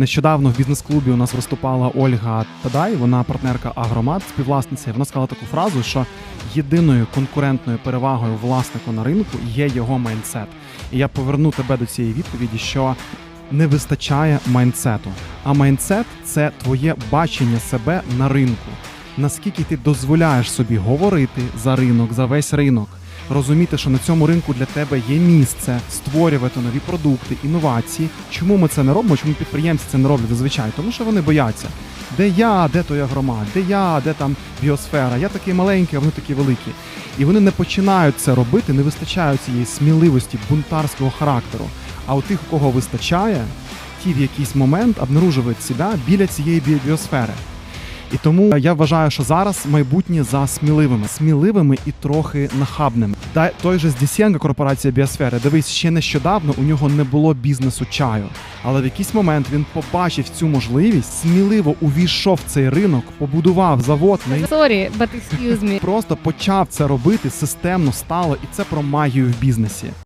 Нещодавно в бізнес-клубі у нас виступала Ольга Тадай, вона партнерка Агромат, співвласниця. Вона сказала таку фразу, що єдиною конкурентною перевагою власника на ринку є його майндсет. І я поверну тебе до цієї відповіді, що не вистачає майндсету. А майндсет це твоє бачення себе на ринку. Наскільки ти дозволяєш собі говорити за ринок, за весь ринок, розуміти, що на цьому ринку для тебе є місце, створювати нові продукти, інновації. Чому ми це не робимо? Чому підприємці це не роблять зазвичай? Тому що вони бояться. Де я, де той агромат, де я, де там біосфера? Я такий маленький, а вони такі великі. І вони не починають це робити, не вистачає цієї сміливості, бунтарського характеру. А у тих, у кого вистачає, ті в якийсь момент обнаружують себе біля цієї біосфери. І тому я вважаю, що зараз майбутнє за сміливими, сміливими і трохи нахабними. Та той же з Дісєнга корпорація Біосфери. Дивись, ще нещодавно у нього не було бізнесу чаю, але в якийсь момент він побачив цю можливість, сміливо увійшов в цей ринок, побудував завод Sorry, but excuse me. просто почав це робити системно стало, і це про магію в бізнесі.